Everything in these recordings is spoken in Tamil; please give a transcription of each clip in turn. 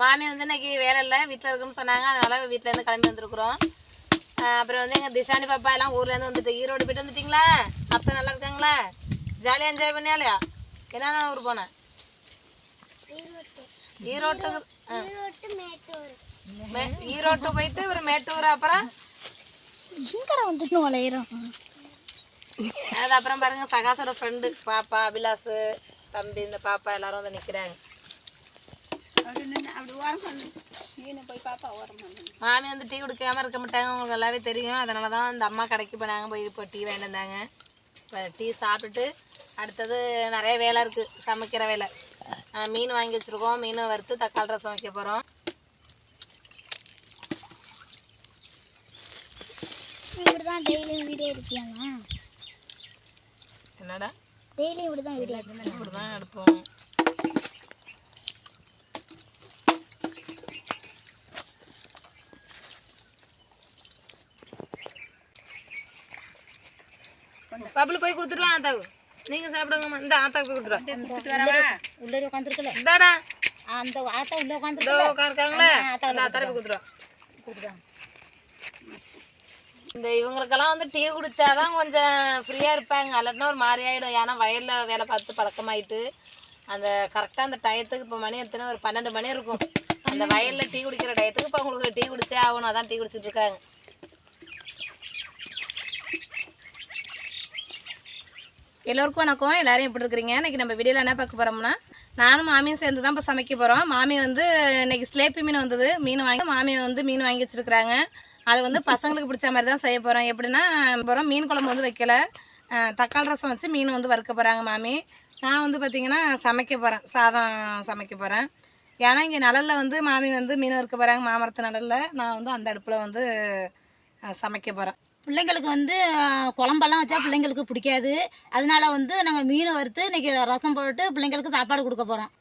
மாமி வந்து இன்னைக்கு வேலை இல்லை வீட்டில் இருக்குன்னு சொன்னாங்க. அதனால வீட்டில் இருந்து கிளம்பி வந்திருக்கிறோம். அப்புறம் வந்து எங்கள் திஷானி பாப்பா எல்லாம் ஊர்லேருந்து வந்துட்டு ஈரோடு போயிட்டு வந்துட்டீங்களா? அத்தை நல்லா இருக்காங்களா? ஜாலியாக என்ஜாய் பண்ணியாலையா? என்னென்ன ஊர் போனேன் ஈரோட்டுக்கு ஈரோட்டு போயிட்டு ஒரு மேட்டூர் அப்புறம்? அது அப்புறம் பாருங்க சகாசோட ஃப்ரெண்டு பாப்பா அபிலாஸ் தம்பி இந்த பாப்பா எல்லாரும் வந்து நிற்கிறாங்க மாமி வந்து டீ குடிக்காம இருக்க மாட்டாங்க. உங்களுக்கு நல்லாவே தெரியும். அதனால தான் இந்த அம்மா கடைக்கு போனாங்க. போய் இப்போ டீ வாங்கிட்டு வந்தாங்க. இப்போ டீ சாப்பிட்டுட்டு அடுத்தது நிறைய வேலை இருக்குது சமைக்கிற வேலை. மீன் வாங்கி வச்சுருக்கோம். மீனை வறுத்து தக்காளி ரசம் வைக்க போகிறோம் என்னடா? டெய்லியும் இப்படி தான் வீடியோ இப்படி தான் எடுப்போம் பப்ளு போய் கொடுத்துருவான் ஆத்தாக்கு. நீங்கள் சாப்பிடுங்கம்மா. இந்த ஆத்தாக்கு போய் கொடுத்துருவா. உள்ளே உட்காந்துருக்கல இந்தாடா. அந்த ஆத்தா உள்ளே உட்காந்துருக்கல உட்காந்துருக்காங்களே போய் கொடுத்துருவா. இந்த இவங்களுக்கெல்லாம் வந்து டீ குடிச்சாதான் கொஞ்சம் ஃப்ரீயாக இருப்பாங்க. இல்லாட்டினா ஒரு மாதிரி ஆகிடும் ஏன்னா வயலில் வேலை பார்த்து பழக்கமாயிட்டு அந்த கரெக்டாக அந்த டயத்துக்கு இப்போ மணி எத்தனை? ஒரு பன்னெண்டு மணி இருக்கும். அந்த வயலில் டீ குடிக்கிற டயத்துக்கு இப்போ அவங்களுக்கு டீ குடிச்சே ஆகணும். அதான் டீ குடிச்சிட்டு இருக்காங்க. எல்லோருக்கும் வணக்கம். எல்லோரும் எப்படி இருக்கிறீங்க? இன்னைக்கு நம்ம வீடியோவில் என்ன பார்க்க போகிறோம்னா நானும் மாமியும் சேர்ந்து தான் இப்போ சமைக்க போகிறோம் மாமி வந்து இன்றைக்கி ஸ்லேப்பி மீன் வந்தது. மீன் வாங்கி மாமி வந்து மீன் வாங்கி வச்சிருக்கிறாங்க. அதை வந்து பசங்களுக்கு பிடிச்ச மாதிரி தான் செய்ய போகிறோம் எப்படின்னா போகிறோம் மீன் குழம்பு வந்து வைக்கல. தக்காளி ரசம் வச்சு மீன் வந்து வறுக்க போகிறாங்க மாமி. நான் வந்து பார்த்திங்கன்னா சமைக்க போகிறேன் சாதம் சமைக்க போகிறேன் ஏன்னா இங்கே நிழலில் வந்து மாமி வந்து மீன் வறுக்க போகிறாங்க மாமரத்து நிழலில். நான் வந்து அந்த அடுப்பில் வந்து சமைக்க போகிறேன் பிள்ளைங்களுக்கு வந்து குழம்பெல்லாம் வச்சா பிள்ளைங்களுக்கு பிடிக்காது. அதனால வந்து நாங்கள் மீன் வறுத்து இன்னைக்கு ரசம் போட்டு பிள்ளைங்களுக்கு சாப்பாடு கொடுக்க போகிறோம்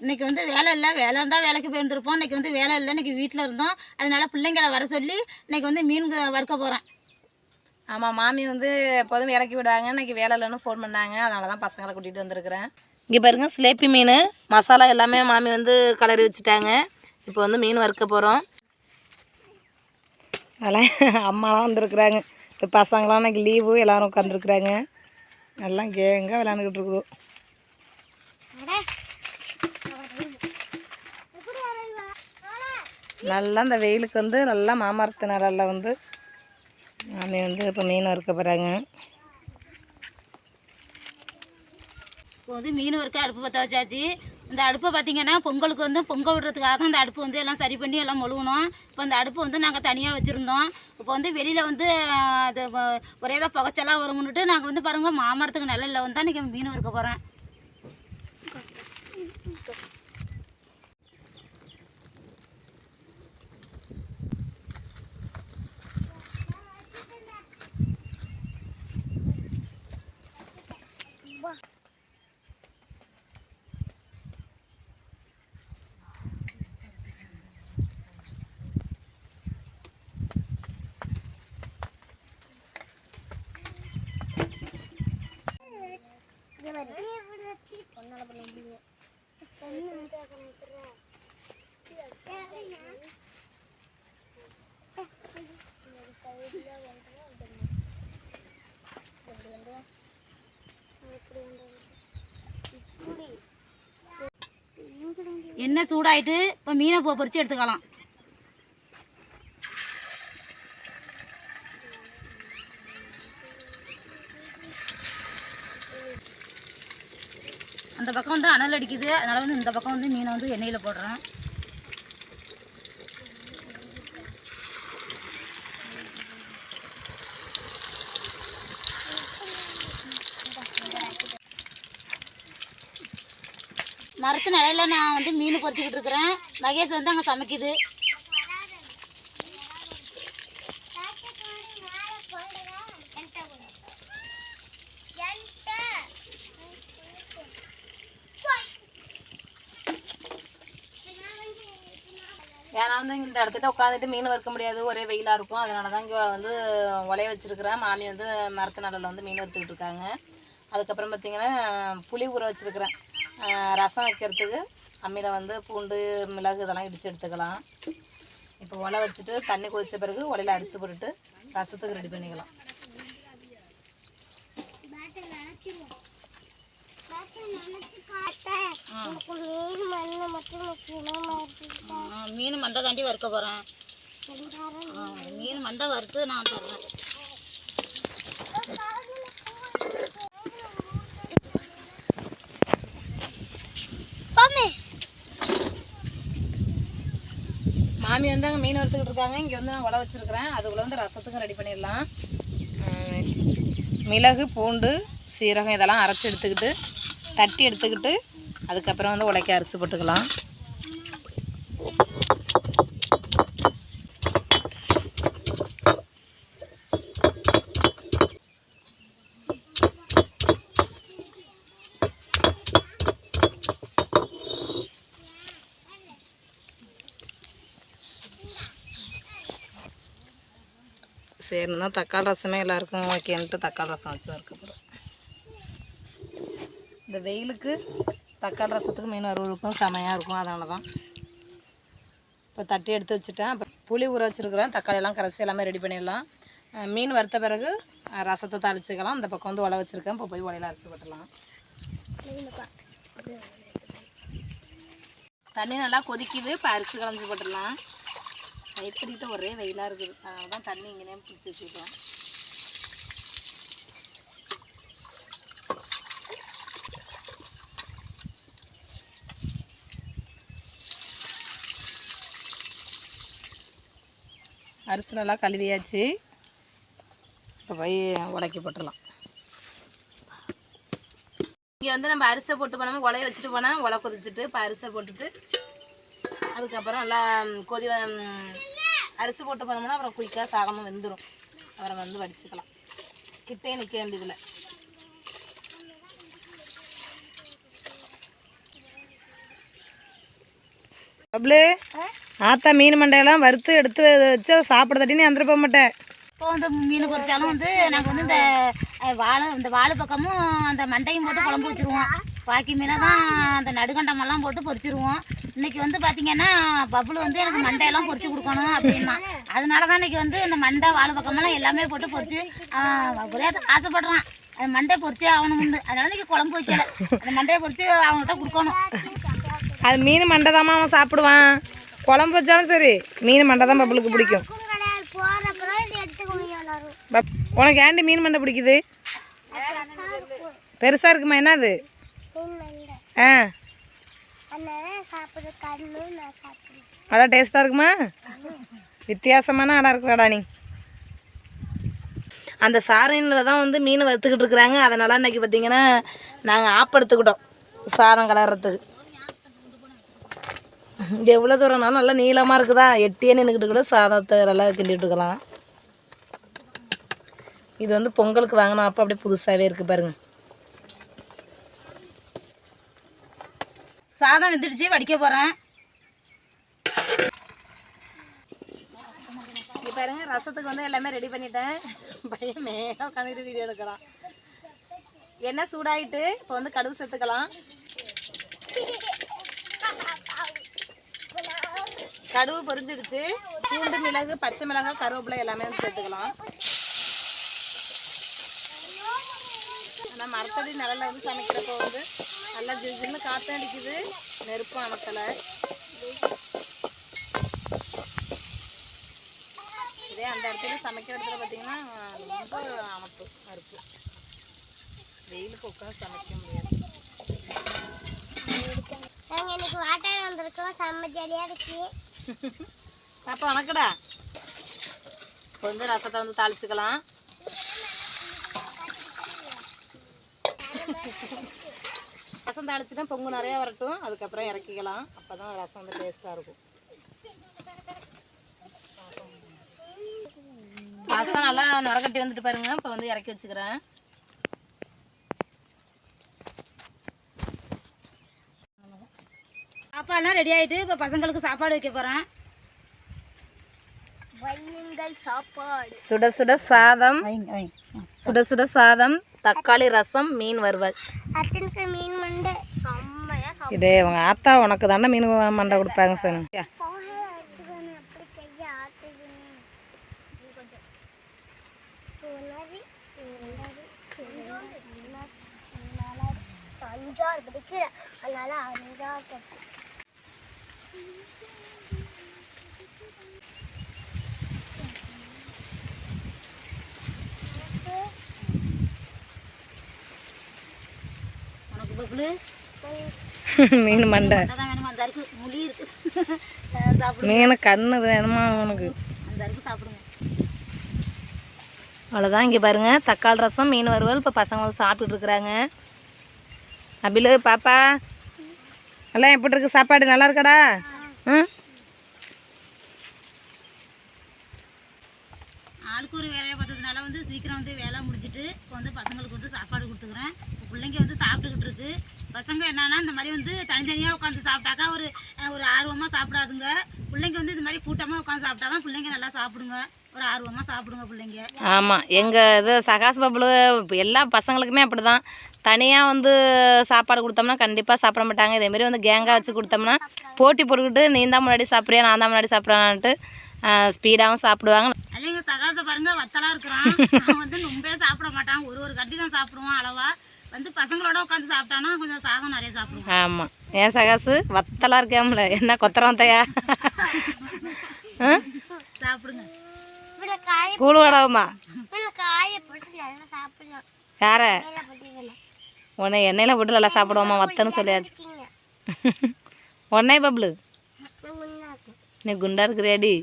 இன்னைக்கு வந்து வேலை இல்லை. வேலை இருந்தால் வேலைக்கு போயிருந்துருப்போம். இன்னைக்கு வந்து வேலை இல்லை. இன்னைக்கு வீட்டில் இருந்தோம். அதனால பிள்ளைங்களை வர சொல்லி இன்னைக்கு வந்து மீன் க- வறுக்க போகிறேன் ஆமாம் மாமி வந்து எப்போதும் இறக்கி விடுவாங்க இன்னைக்கு வேலை இல்லைன்னு ஃபோன் பண்ணாங்க. அதனால தான் பசங்களை கூட்டிகிட்டு வந்திருக்கிறேன். இங்கே பாருங்க சிலேப்பி மீன் மசாலா எல்லாமே மாமி வந்து கலரி வச்சுட்டாங்க. இப்போ வந்து மீன் வறுக்க போகிறோம் அதெல்லாம் அம்மாலாம் வந்திருக்குறாங்க. இப்போ பசங்களாம் இன்னைக்கு லீவு எல்லோரும் உட்காந்துருக்குறாங்க எல்லாம் கேங்க விளையாண்டுக்கிட்டு இருக்குது. நல்லா இந்த வெயிலுக்கு வந்து நல்லா மாமரத்து நிழல்ல வந்து மாமி வந்து இப்போ மீன் வறுக்க போகிறாங்க இப்போ வந்து மீன் வறுக்க அடுப்பு பற்ற வச்சாச்சு. இந்த அடுப்பை பார்த்திங்கன்னா பொங்கலுக்கு வந்து பொங்கல் விடுறதுக்காக தான் இந்த அடுப்பு வந்து எல்லாம் சரி பண்ணி எல்லாம் மொழுகணும். இப்போ இந்த அடுப்பு வந்து நாங்கள் தனியாக வச்சுருந்தோம். இப்போ வந்து வெளியில் வந்து அது ஒரே தான் புகைச்செல்லாம் வரும்னுட்டு நாங்கள் வந்து பாருங்கள் மாமரத்துக்கு நிழல்ல வந்து இன்றைக்கி மீன் இருக்க போகிறேன் என்ன சூடாயிட்டு இப்போ மீனை போ பொரிச்சு எடுத்துக்கலாம். அந்த பக்கம் வந்து அனல் அடிக்குது. அதனால் வந்து இந்த பக்கம் வந்து மீனை வந்து எண்ணெயில் போடுறேன். மரத்து நிலையில நான் வந்து மீன் பொரிச்சுக்கிட்டு இருக்கிறேன். மகேஷ் வந்து அங்கே சமைக்குது. வந்து இந்த இடத்துல உட்காந்துட்டு மீன் வறுக்க முடியாது ஒரே வெயிலாக இருக்கும். அதனால தான் இங்கே வந்து உலைய வச்சுருக்கிறேன். மாமி வந்து மரத்து நடலில் வந்து மீன் வறுத்துக்கிட்டு இருக்காங்க. அதுக்கப்புறம் பார்த்திங்கன்னா புளி ஊற வச்சுருக்கிறேன். ரசம் வைக்கிறதுக்கு அம்மியில் வந்து பூண்டு மிளகு இதெல்லாம் இடித்து எடுத்துக்கலாம். இப்போ உலை வச்சுட்டு தண்ணி கொதித்த பிறகு உலையில் அரிசி போட்டுட்டு ரசத்துக்கு ரெடி பண்ணிக்கலாம். மீன் மண்டை தாண்டி வறுக்க போகிறேன் மீன் மண்டை வறுத்து நான் தர்றேன் மாமி வந்து அங்கே மீன் வறுத்துக்கிட்டு இருக்காங்க. இங்கே வந்து நான் உலை வச்சுருக்கிறேன். அதுக்குள்ளே வந்து ரசத்துக்கும் ரெடி பண்ணிடலாம். மிளகு பூண்டு சீரகம் இதெல்லாம் அரைச்சி எடுத்துக்கிட்டு தட்டி எடுத்துக்கிட்டு அதுக்கப்புறம் வந்து உடைக்க அரிசி போட்டுக்கலாம். சரின்னா தக்காளி ரசமே எல்லாருக்கும் ஓகேன்ட்டு தக்காளி ரசம் வச்சு வறுக்க இந்த வெயிலுக்கு தக்காளி ரசத்துக்கு மீன் வறுவலுக்கும் செமையாக இருக்கும் அதனால தான் இப்போ தட்டி எடுத்து வச்சுட்டேன். அப்புறம் புளி ஊற வச்சுருக்குறேன். தக்காளியெல்லாம் கரைசி எல்லாமே ரெடி பண்ணிடலாம். மீன் வறுத்த பிறகு ரசத்தை தாளிச்சுக்கலாம். இந்த பக்கம் வந்து உலை வச்சுருக்கேன். இப்போ போய் உலையில அரிசி போட்டுடலாம் தண்ணி நல்லா கொதிக்குது. இப்போ அரிசி களைஞ்சி போட்டுடலாம் கைப்பிடிட்டு ஒரே வெயிலாக இருக்குது. அதனால தான் தண்ணி இங்கேனே பிடிச்சி வச்சுருக்கோம் அரிசி நல்லா கழுவியாச்சு. இப்போ போய் உலக்கி போட்டுடலாம். இங்கே வந்து நம்ம அரிசை போட்டு போனோம் உலைய வச்சுட்டு போனால் உலை கொதிச்சுட்டு இப்போ அரிசை போட்டுட்டு அதுக்கப்புறம் நல்லா கொதி அரிசி போட்டு போனோம்னா அப்புறம் குயிக்காக சாதமும் வெந்துடும் அப்புறம் வந்து வடிச்சுக்கலாம். கிட்டே நிற்க வேண்டியதில்லை. அப்படியே ஆத்தா மீன் மண்டையெல்லாம் வறுத்து எடுத்து வச்சு அதை சாப்பிட தட்டினே வந்துட போக மாட்டேன். இப்போ வந்து மீன் பொரிச்சாலும் வந்து நாங்கள் வந்து இந்த வாழை இந்த வாழை பக்கமும் அந்த மண்டையும் போட்டு குழம்பு வச்சுருவோம். பாக்கி மீனை தான் அந்த நடுகண்டமெல்லாம் போட்டு பொரிச்சிருவோம் இன்னைக்கு வந்து பார்த்தீங்கன்னா பப்புளு வந்து எனக்கு மண்டையெல்லாம் பொரிச்சு கொடுக்கணும் அப்படின்னா. அதனால தான் இன்னைக்கு வந்து இந்த மண்டை வாழை பக்கமெல்லாம் எல்லாமே போட்டு அவன் ஒரே ஆசைப்படுறான். அது மண்டை பொரிச்சே ஆகணும்னு அதனால இன்னைக்கு குழம்பு வைக்கல. அந்த மண்டையை பொரிச்சு அவன்கிட்ட கொடுக்கணும். அது மீன் மண்டை தாம்மா அவன் சாப்பிடுவான். குழம்பு வச்சாலும் சரி மீன் மண்டை தான் பப்புளுக்கு பிடிக்கும். உனக்கு ஏண்டி மீன் மண்டை பிடிக்குது? பெருசாக இருக்குமா என்னது? ஆ. நல்லா டேஸ்ட்டாக இருக்குமா? வித்தியாசமான ஆடாக இருக்குடாடா நீ. அந்த சாரணியில் தான் வந்து மீன் வறுத்துக்கிட்டு இருக்கிறாங்க. அதனால் இன்னைக்கு பார்த்தீங்கன்னா நாங்கள் ஆப் எடுத்துக்கிட்டோம் சாதம் கலர்றதுக்கு. எவ்வளோ தூரம்னாலும் நல்லா நீளமாக இருக்குதா? எட்டியே நின்றுக்கிட்டு கூட சாதத்தை நல்லா கிண்டிட்டுருக்கலாம் இது வந்து பொங்கலுக்கு வாங்கினோம் அப்போ அப்படியே புதுசாகவே இருக்குது பாருங்கள் சாதம் வெந்துடுச்சு. வடிக்க போகிறேன் இங்கே பாருங்க ரசத்துக்கு வந்து எல்லாமே ரெடி பண்ணிட்டேன். பையன் மேலே உட்காந்துட்டு வீடியோ எடுக்கலாம் எண்ணெய் சூடாகிட்டு இப்போ வந்து கடுகு சேர்த்துக்கலாம் கடுகு பொரிஞ்சிடுச்சு. பூண்டு மிளகு பச்சை மிளகாய் கருவேப்பிலை எல்லாமே சேர்த்துக்கலாம். ஆனால் மரத்தடி நிலையில் வந்து சமைக்கிறப்போ வந்து நல்லா ஜில் காற்று காற்றும் அடிக்குது. நெருப்பும் அமர்த்தலை இதே அந்த இடத்துல சமைக்கிற இடத்துல பார்த்தீங்கன்னா ரொம்ப அமப்பு நெருப்பு வெயிலுக்கு உட்காந்து சமைக்க முடியாது. நாங்கள் இன்னைக்கு வாட்டர் வந்திருக்கோம். செம்ம ஜாலியாக இருக்குது அப்போ வணக்கடா இப்போ வந்து ரசத்தை வந்து தாளிச்சுக்கலாம். ரசம் தாளிச்சுட்டா பொங்கு நிறையா வரட்டும். அதுக்கப்புறம் இறக்கிக்கலாம். அப்போ தான் ரசம் வந்து டேஸ்ட்டாக இருக்கும். ரசம் நல்லா நுரக்கட்டி வந்துட்டு பாருங்க. இப்போ வந்து இறக்கி வச்சுக்கிறேன். சாப்பாடுலாம் ரெடி ஆகிட்டு இப்போ பசங்களுக்கு சாப்பாடு வைக்க போகிறேன் சுட சுட சாதம் சுட சுட சாதம் தக்காளி ரசம் மீன் வறுவல். அத்தனுக்கு மீன் மண்டை. செம்மையாக சாப்பிடு. இதே உங்க ஆத்தா உனக்கு தானே மீன் மண்டை கொடுப்பாங்க சார் வச்சுக்கணும் அப்படி கையை ஆட்டுதுன்னு கொஞ்சம் ஒன்றாவது ரெண்டாவது மூணாவது அஞ்சாறு படிக்கிறேன் அதனால அஞ்சாவது உனக்கு பப்புளு மீன் மண்டை அதான் வேணுமா அந்த அருக்கு முழி இருக்கு அஹ் சாப்பிடுங்க மீன் கண்ணு வேணுமா உனக்கு? அவ்வளோதான் இங்கே பாருங்க. தக்காளி ரசம் மீன் வறுவல். இப்போ பசங்க வந்து சாப்பிட்டுட்டு இருக்கிறாங்க. அபிலு பாப்பா. எல்லாம் எப்படி இருக்கு சாப்பாடு? நல்லா இருக்காடா? ம்? ஆளுக்கு ஒரு வேலையை பார்த்ததுனால வந்து சீக்கிரம் வந்து வேலை முடிஞ்சிட்டு இப்போ வந்து பசங்களுக்கு வந்து சாப்பாடு கொடுத்துக்குறேன். இப்போ பிள்ளைங்க வந்து சாப்பிட்டுக்கிட்டு இருக்கு. பசங்க என்னன்னா இந்த மாதிரி வந்து தனித்தனியாக உட்காந்து சாப்பிட்டாக்கா ஒரு ஒரு ஆர்வமாக சாப்பிடாதுங்க. பிள்ளைங்க வந்து இந்த மாதிரி கூட்டமாக உட்காந்து சாப்பிட்டா தான் பிள்ளைங்க நல்லா சாப்பிடுங்க. ஒரு ஆர்வமாக சாப்பிடுங்க பிள்ளைங்க. ஆமாம் எங்கள் இது சகாஸ் பபுளு எல்லா பசங்களுக்குமே அப்படி தான் தனியாக வந்து சாப்பாடு கொடுத்தோம்னா கண்டிப்பாக சாப்பிட மாட்டாங்க. இதேமாரி வந்து கேங்காக வச்சு கொடுத்தோம்னா போட்டி போட்டுக்கிட்டு நீ தான் முன்னாடி சாப்பிட்றியா நான் தான் முன்னாடி சாப்பிட்றான்ட்டு ஸ்பீடாகவும் சாப்பிடுவாங்க. அல்லைங்க சகாச பாருங்க வத்தலா இருக்கிறான். வந்து ரொம்பவே சாப்பிட மாட்டான். ஒரு ஒரு கட்டி தான் சாப்பிடுவான் அளவா. வந்து பசங்களோட உட்காந்து சாப்பிட்டானா கொஞ்சம் சாதம் நிறைய சாப்பிடுவான். ஆமாம் ஏன் சகாசு? வத்தலாக இருக்காமல. என்ன கொத்தரம் வத்தையா? சாப்பிடுங்க. கூழ் வடவுமா? யார? உன்னை எண்ணெயில் போட்டு நல்லா சாப்பிடுவோமா? வத்தன்னு சொல்லியாச்சு. உடனே பப்ளு. நீ குண்டா இருக்கிறியாடி?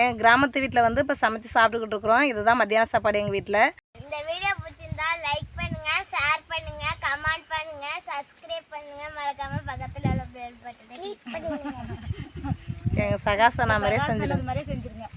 என் கிராமத்து வீட்டில் வந்து இப்போ சமைச்சு சாப்பிட்டுக்கிட்டு இருக்கிறோம் இதுதான் மத்தியான சாப்பாடு எங்கள் வீட்டில் இந்த வீடியோ பிடிச்சிருந்தா லைக் பண்ணுங்க ஷேர் பண்ணுங்க கமெண்ட் பண்ணுங்க சப்ஸ்கிரைப் பண்ணுங்க. மறக்காம பக்கத்துல உள்ள பெல் பட்டனை கிளிக் பண்ணுங்க. எங்கள் சகாசா நான் மாதிரியே செஞ்சிடும் அது மாதிரியே செஞ்சுருங்க.